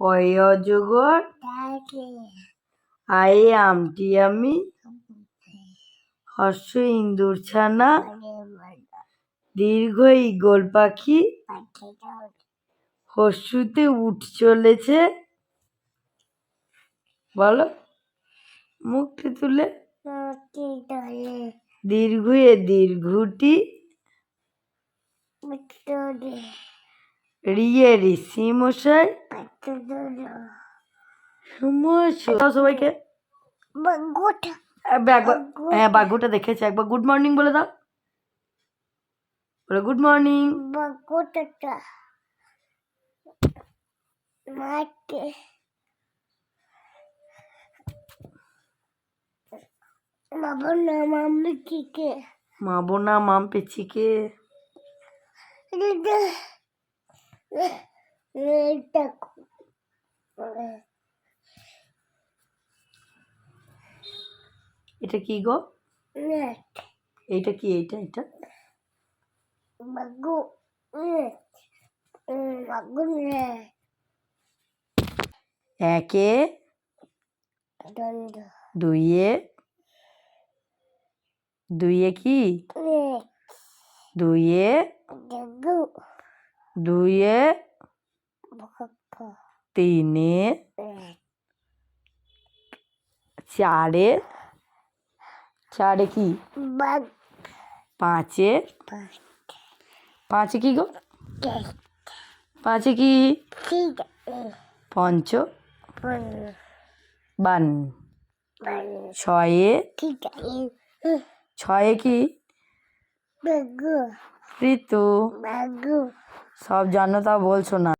অয় অজগর আয়ে আমটি আমি হর্ষ ইন্দুর ছানা দীর্ঘ ঈগল পাখি হর্ষুতে উঠ চলেছে। বলো মুখটি তুলে। দীর্ঘ এ দীর্ঘটি। রিয়ে ঋষি মশাই সবাইকে? হ্যাঁ বাঘুটা দেখেছি। একবার গুড মর্নিং বলে দাও। বলে গুড মর্নিং মাঠে। বাবার নাম আমি কি কে মা বোনা মাম পেছিকে এটা কি গো? এইটা কি এইটা এটা বাগু বাগু একে দুইয়ে দুইয়ে কি? দুইয়ে দুইয়ে তিনে চারে চারে কি পাঁচে পাঁচে কি গো পাঁচে কি পঞ্চ বান ছয়ে ছয়ে কি ঋতু সব জানো তা বলছো না।